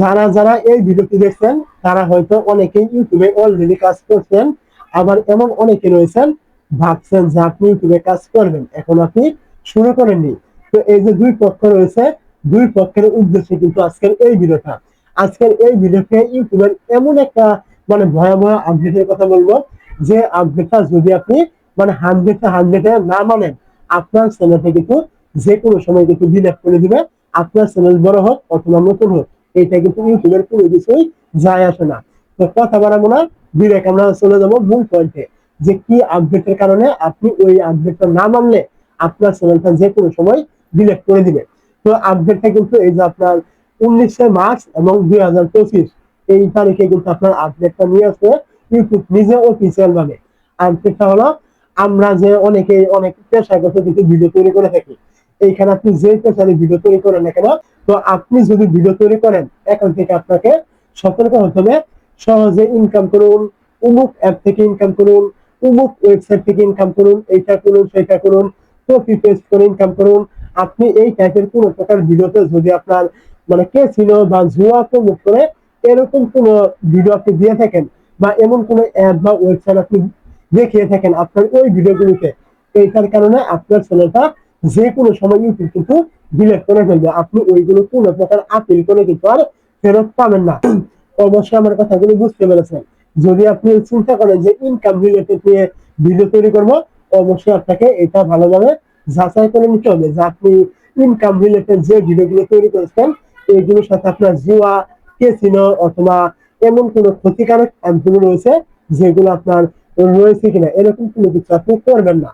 যারা যারা এই ভিডিওটি দেখছেন, তারা হয়তো অনেকেই ইউটিউবে অলরেডি কাজ করছেন, আবার এমন অনেকে রয়েছেন, ভাবছেন যে আপনি ইউটিউবে কাজ করবেন। এখন আপনি শুরু করেননি তো এই যে দুই পক্ষ রয়েছে, দুই পক্ষের উদ্দেশ্যে কিন্তু আজকের এই ভিডিওটা। আজকের এই ভিডিওতে ইউটিউবের এমন একটা মানে ভয়াবহ আপডেটের কথা বলব, যে আপডেটটা যদি আপনি মানে হান্ড্রেডে হান্ড্রেডে না মানেন, আপনার চ্যানেলটা কিন্তু যে কোনো সময় কিন্তু ডিলেট করে দিবে। আপনার চ্যানেল বড় হোক অথবা নতুন হোক। এটা কিন্তু ইউটিউবের কোনো কিছুই যায় আসে না। তো কথা বাড়াবো না ডিরেক্ট আমরা চলে যাব মূল পয়েন্টে যে কি আপডেটের কারণে আপনি ওই আপডেটটা না মানলে আপনার চ্যানেলটা যে কোনো সময় ডিলেট করে দিবে। তো আপডেটটা কিন্তু এই যে আপনার উনিশে মার্চ এবং দুই হাজার পঁচিশ, এই তারিখে কিন্তু আপনার আপডেটটা নিয়ে আসবে ইউটিউব নিজে অফিসিয়াল ভাবে। আপডেটটা হলো, আমরা যে অনেকে অনেক পেশাগত কিন্তু ভিডিও তৈরি করে থাকি, এইখানে আপনি যে পেশারে ভিডিও তৈরি করেন না কেন তো আপনি যদি ভিডিও তৈরি করেন, এখন থেকে আপনাকে সতর্ক হতে হবে। সহজে ইনকাম করুন, উমুক অ্যাপ থেকে ইনকাম করুন, উমুক ওয়েবসাইট থেকে ইনকাম করুন, এইটা করুন সেটা করুন কপি পেস্ট করে ইনকাম করুন। আপনি এই টাইপের কোনো প্রকার ভিডিওতে যদি আপনার মানে কে ছিল বা জুয়া মুখ করে এরকম কোনো ভিডিও আপনি দিয়ে থাকেন বা এমন কোনো অ্যাপ বা ওয়েবসাইট আপনি দেখিয়ে থাকেন আপনার ওই ভিডিওগুলিতে এইটার কারণে আপনার চ্যানেলটা যে কোনো সময় ইউটিউব কিন্তু ডিলেট করে ফেলবে। আপনি ওইগুলো কোনো প্রকার আপিল করে কিন্তু আর ফেরত পাবেন না। অবশ্যই আমার কথাগুলো বুঝতে পেরেছেন। যদি আপনি চিন্তা করেন যে ইনকাম রিলেটেড নিয়ে ভিডিও তৈরি করব, অবশ্যই আপনাকে এটা ভালোভাবে যাচাই করে নিতে হবে যে আপনি ইনকাম রিলেটেড যে ভিডিওগুলো তৈরি করেছেন এইগুলোর সাথে আপনার জুয়া কেসিনো অথবা এমন কোনো ক্ষতিকারক অ্যাপগুলো রয়েছে যেগুলো আপনার রয়েছে কিনা, এরকম কোনো কিছু আপনি করবেন না।